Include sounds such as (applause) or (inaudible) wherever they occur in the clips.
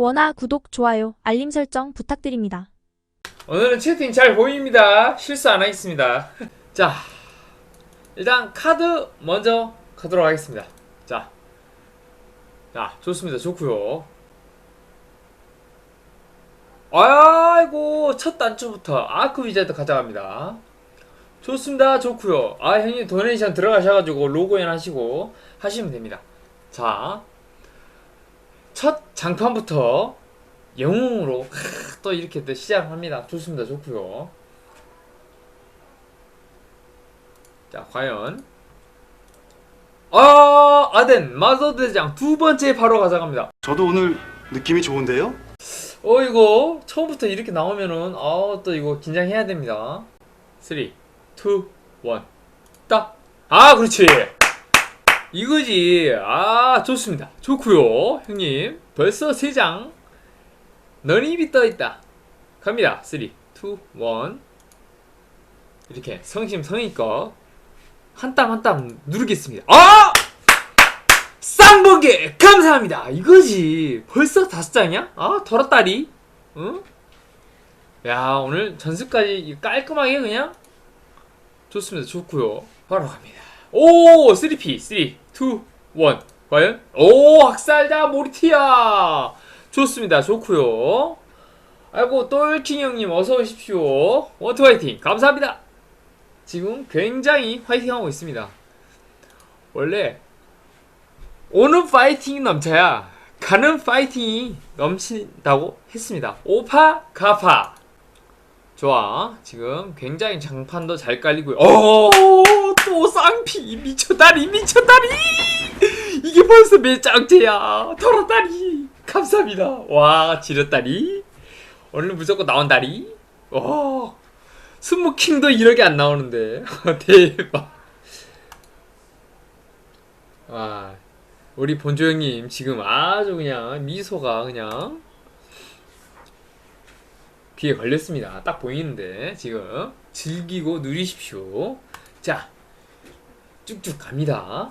원화 구독, 좋아요, 알림 설정 부탁드립니다. 오늘은 채팅 잘 보입니다. 실수 안 하겠습니다. (laughs) 자, 일단 카드 먼저 가도록 하겠습니다. 자, 자, 좋습니다. 좋고요. 아이고 첫 단추부터 아크 위자드 가져갑니다. 좋습니다. 좋고요. 아 형님 도네이션 들어가셔가지고 로그인 하시고 하시면 됩니다. 자, 첫 장판부터 영웅으로 크, 또 이렇게 또 시작합니다. 좋습니다. 좋고요. 자, 과연 아 아덴 마더 대장 두 번째 바로 가져갑니다. 저도 오늘 느낌이 좋은데요? 어 이거 처음부터 이렇게 나오면은 아 또 이거 긴장해야 됩니다. 3, 2, 1, 딱. 아 그렇지. 이거지. 아 좋습니다. 좋고요, 형님. 벌써 세 장. 넌 입이 떠 있다. 갑니다. 3, 2, 1. 이렇게 성심성의껏 한 땀 한 땀 누르겠습니다. 아! 쌍번개 감사합니다. 이거지. 벌써 다섯 장이야? 아 덜었다리. 응? 야 오늘 전수까지 깔끔하게 그냥 좋습니다. 좋고요. 바로 갑니다. 오 3P 3 2 1 과연? 오 학살자 모리티아 좋습니다. 좋고요. 아이고 똘킹 형님 어서 오십시오. 원투 화이팅 감사합니다. 지금 굉장히 화이팅하고 있습니다. 원래 오는 파이팅이 넘쳐야 가는 파이팅이 넘친다고 했습니다. 오파 가파. 좋아. 지금 굉장히 장판도 잘 깔리고요. 오, 또 쌍피 미쳤다리 미쳤다리. 이게 벌써 몇 장째야. 털었다리. 감사합니다. 와, 지렸 다리. 오늘 무조건 나온 다리. 와, 스모킹도 이렇게 안 나오는데. (laughs) 대박. 와, 우리 본조 형님 지금 아주 그냥 미소가 그냥 귀에 걸렸습니다. 딱 보이는데 지금 즐기고 누리십시오. 자, 쭉쭉 갑니다.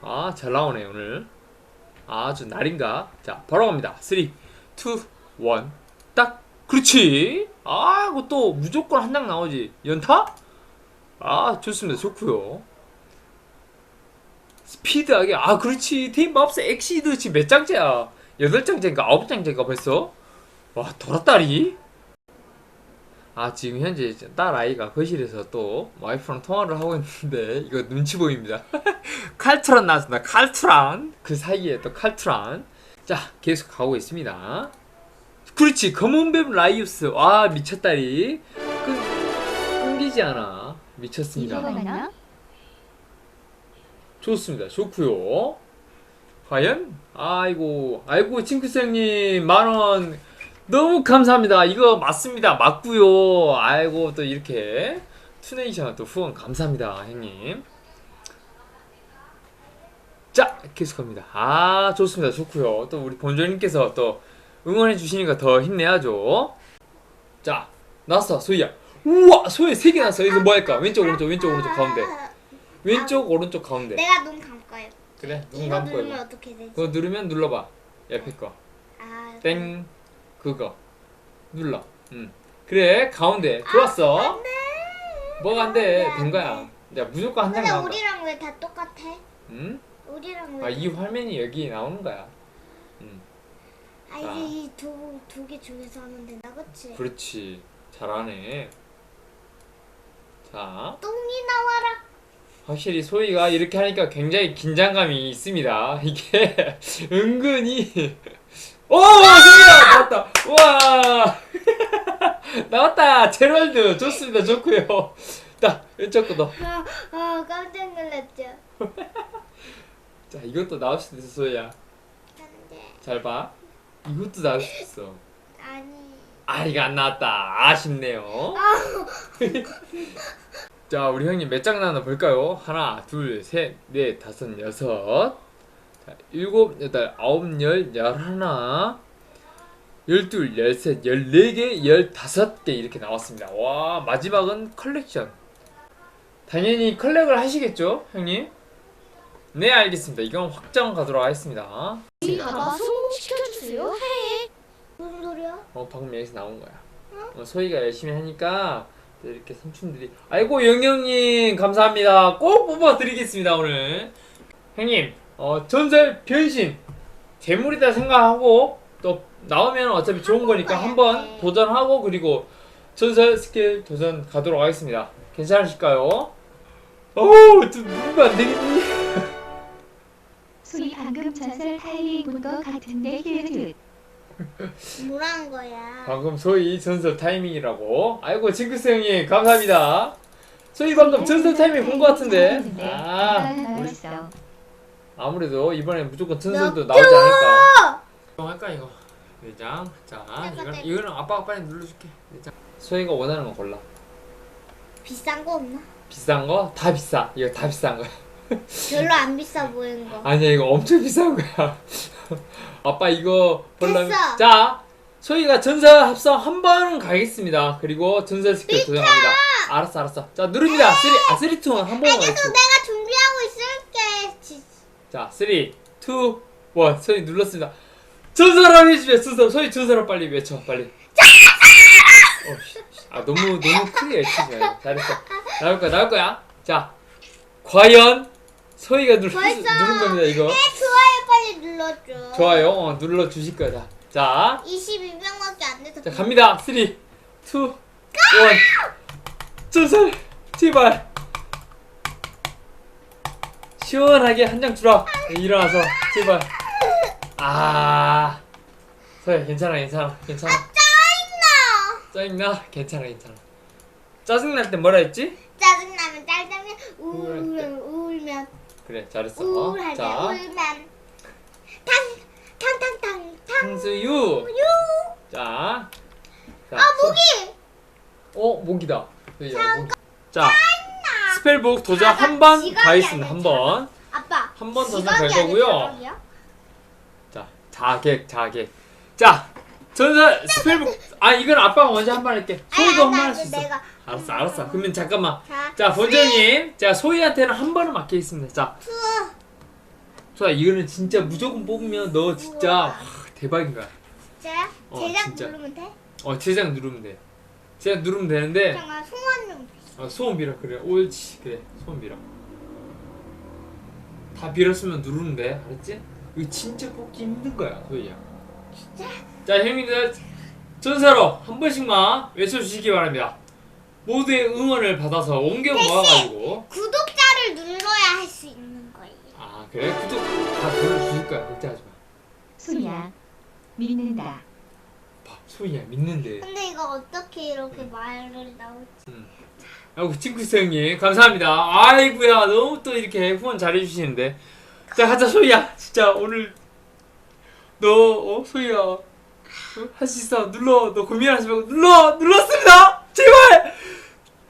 아, 잘 나오네 오늘. 아주 날인가? 자, 바로 갑니다. 3, 2, 1, 딱. 그렇지. 아, 또 무조건 한 장 나오지. 연타? 아, 좋습니다. 좋고요. 스피드하게 아 그렇지 테임밥스 엑시드 지금 몇 장째야 여덟 장째인가 아홉 장째인가 벌써 와 돌았다리 아 지금 현재 딸 아이가 거실에서 또 와이프랑 통화를 하고 있는데 이거 눈치 보입니다. (laughs) 칼트란 나왔습니다. 칼트란. 그 사이에 또 칼트란. 자 계속 가고 있습니다. 그렇지 검은뱀 라이우스. 와 미쳤다리. 끊, 끊기지 않아. 미쳤습니다. 좋습니다. 좋고요. 과연? 아이고, 아이고, 형님, 만원. 너무 감사합니다. 이거 맞습니다. 맞고요 아이고, 또 이렇게. 투네이션 또 후원 감사합니다, 형님. 자, 계속합니다. 아, 좋습니다. 좋고요 또 우리 본조님께서 또 응원해 주시니까 더 힘내야죠. 자, 나왔어, 소희야. 우와, 소희 3개 나왔어. 이거 뭐 할까? 왼쪽, 오른쪽, 왼쪽, 오른쪽, 가운데. 왼쪽, 오른쪽, 가운데. 내가 눈 감고요. 그래, 눈 이거 감고 누르면. 어떻게 되지? 그거 누르면 눌러봐. 옆에 거. 아, 땡. 그거. 눌러. 응. 그래, 가운데. 좋았어. 아, 안돼. 뭐가 안 돼? 된 거야. 야, 무조건 한 장 근데 나온다. 우리랑 왜 다 똑같아? 응? 우리랑 왜? 아, 이 화면이 여기 나오는 거야. 응. 아 아. 이제 이두두 개 중에서 하면 된다, 그치? 그렇지. 잘하네. 자, 똥이 나와라. 확실히 소희가 이렇게 하니까 굉장히 긴장감이 있습니다. (laughs) 이게 은근히 오 소희야 나왔다. 와 (laughs) 나왔다. 제럴드 좋습니다. 좋고요. 자 왼쪽 거도. 아, 아 깜짝 놀랐죠. (laughs) 자 이것도 나올 수도 있어 소희야. 안돼. 잘 봐. 이것도 나올 수 있어. 아니. 아 이거 안 나왔다. 아쉽네요. (laughs) 자 우리 형님 몇 장 나왔나 볼까요? 하나, 둘, 셋, 넷, 다섯, 여섯, 자, 일곱, 여덟, 아홉, 열, 열하나, 열둘, 열셋, 열네 개, 열다섯 개 이렇게 나왔습니다. 와 마지막은 컬렉션. 당연히 컬렉을 하시겠죠, 형님? 네 알겠습니다. 이건 확정 가도록 하겠습니다. 이 가봐 성공시켜주세요. 해. 어 방금 여기서 나온 거야. 어, 소희가 열심히 하니까 또 이렇게 삼촌들이 아이고 영영님 감사합니다. 꼭 뽑아드리겠습니다 오늘. 형님 어 전설 변신 재물이다 생각하고 또 나오면 어차피 좋은 거니까 한번 도전하고 그리고 전설 스킬 도전 가도록 하겠습니다. 괜찮으실까요? 어우 좀 누르면 안 되겠니? 소희 방금 전설 타이밍 본거 같은데 (laughs) 뭐란 거야? 방금 소희 전설 타이밍이라고. 아이고 징크스 형님 감사합니다. 소희 방금 전설 타이밍 본거 같은데. 아 나왔어 아무래도 이번에 무조건 전설도 나오지 않을까. 이거 할까 이거. 내장. 자 이건 이거는 아빠가 빨리 눌러줄게. 내장. 소희가 원하는 거 골라. 비싼 거 없나? 비싼 거 다 비싸. 이거 다 비싼 거야. 별로 안 비싸 보이는 거. 아니야 이거 엄청 비싼 거야. (laughs) 아빠 이거 보려면 됐어. 자 소희가 전설 합성 한 번 가겠습니다. 그리고 전설 스킬 도전합니다. 알았어 알았어. 자 누릅니다. 쓰리 아 쓰리 투한 번만 계속 가겠습니다. 내가 준비하고 있을게. 지- 자, 3, 2, 1. 소희 눌렀습니다. 전설을 해주세요. 전설. 소희 전설을 빨리 외쳐. 빨리. 어, 씨, 씨. 아, 너무, 너무 크게 외치지 말고. 잘했어. 나올 거야, 나올 거야. 자, 과연 소희가 누르, 벌써. 누른 겁니다, 이거. 좋아요 빨리 눌러줘. 좋아요. 어, 눌러 주실 거다. 자, 22명밖에 안 돼서. 자, 갑니다. 3, 2, 1. 전설. 제발. 시원하게 한 장 주라. 네, 일어나서 제발. 아, 소야 괜찮아 괜찮아 괜찮아. 짜증나. 짜증나? 괜찮아 괜찮아. 짜증 날 때 뭐라 했지? 짜증나면 짜증나면 우울할 때. 울면 울면 그래 잘했어. 우울할 때 자, 울면 탕탕탕탕 탕. 탕수유. 유. 자, 자. 아 목이. 어 목이다. 소희야, 목. 자, 스펠북 도전 한번 지각이 가겠습니다. 아니야, 한 번. 아빠. 한 번 더 지각이 거고요. 자각이야? 자, 자객, 자객. 자, 전설 스펠북. 아, 이건 아빠가 먼저 한 번 할게. 소희도 한 번 할 수 있어. 내가. 알았어, 알았어. 그러면 잠깐만. 자, 자, 본장님. 자, 소희한테는 한 번은 맡기겠습니다. 자, 투. 소야, 이거는 진짜 무조건 뽑으면 너 진짜 우와. 와, 대박인 거야. 자, 어, 제작 진짜. 누르면 돼? 어, 제작 누르면 돼. 제작 누르면 되는데, 잠깐 소원 좀. 어, 소원 빌어. 그래, 옳지. 그래, 소원 빌어. 다 빌었으면 누르면 돼. 알았지? 이거 진짜 뽑기 힘든 거야, 소희야. 자, 형님들, 전사로 한 번씩만 외쳐주시기 바랍니다. 모두의 응원을 받아서 옮겨 모아가지고. 구독자를 눌러야 할 수 있는 거예요. 아, 그래? 구독 다 눌러주실 거야. 걱정하지 마. 소희야 믿는다 봐, 소희야, 믿는데. 근데 이거 어떻게 이렇게 말을 나올지. 아 이고, 칭쿠스 형님, 감사합니다. 아이고야, 너무 또 이렇게 후원 잘해주시는데. 자, 가자, 소희야. 진짜 오늘, 너, 어, 소희야. 할 수 있어. 눌러. 너 고민하지 말고, 눌러! 눌렀습니다! 제발!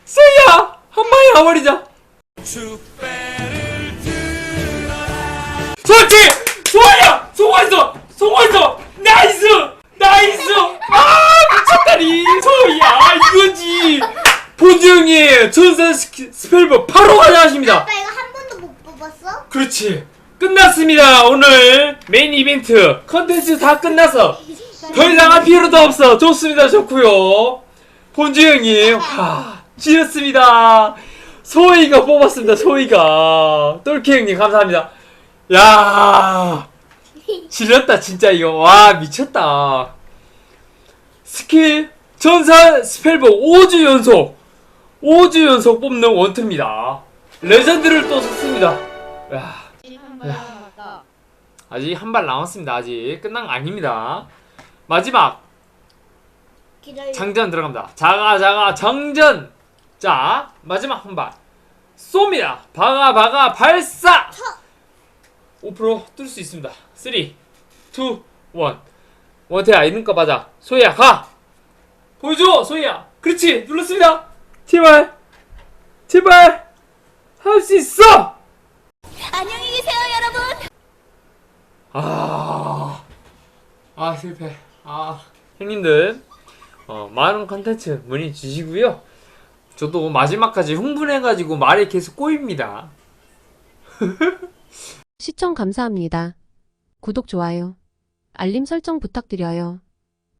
소희야! 한 방에 가버리자! 소희야! 성공했어! 성공했어! 나이스! 나이스! 아, 미쳤다니! 소희야! 이거지! 본주 형님! 전설 스키- 스펠버 바로 가져가십니다! 아빠 이거 한 번도 못 뽑았어? 그렇지. 끝났습니다. 오늘 메인 이벤트 컨텐츠 다 끝났어. 더 이상 할 필요도 없어. 좋습니다. 좋고요. 본주 형님, 하, 지렸습니다. 소희가 뽑았습니다. 소희가. 똘키 형님 감사합니다. 야, 지렸다 진짜 이거. 와 미쳤다. 스킬 전설 스펠북 5주 연속 5주 연속 뽑는 원투입니다. 레전드를 또 썼습니다. 야. 아직 한 발 남았습니다. 아직 끝난 거 아닙니다. 마지막 기다려. 장전 들어갑니다. 자가 자가 정전. 자 마지막 한 발. 쏩니다. 박아 박아 발사. 5%뜰 수 있습니다. 3, 2, 1. 원태야 있는 거 맞아. 소희야 가. 보여줘 소희야. 그렇지 눌렀습니다. 제발 제발 할 수 있어. 안녕히 계세요 여러분 아, 아 실패. 아 형님들 어, 많은 컨텐츠 문의 주시고요. 저도 마지막까지 흥분해가지고 말이 계속 꼬입니다. (laughs) 시청 감사합니다. 구독, 좋아요, 알림 설정 부탁드려요.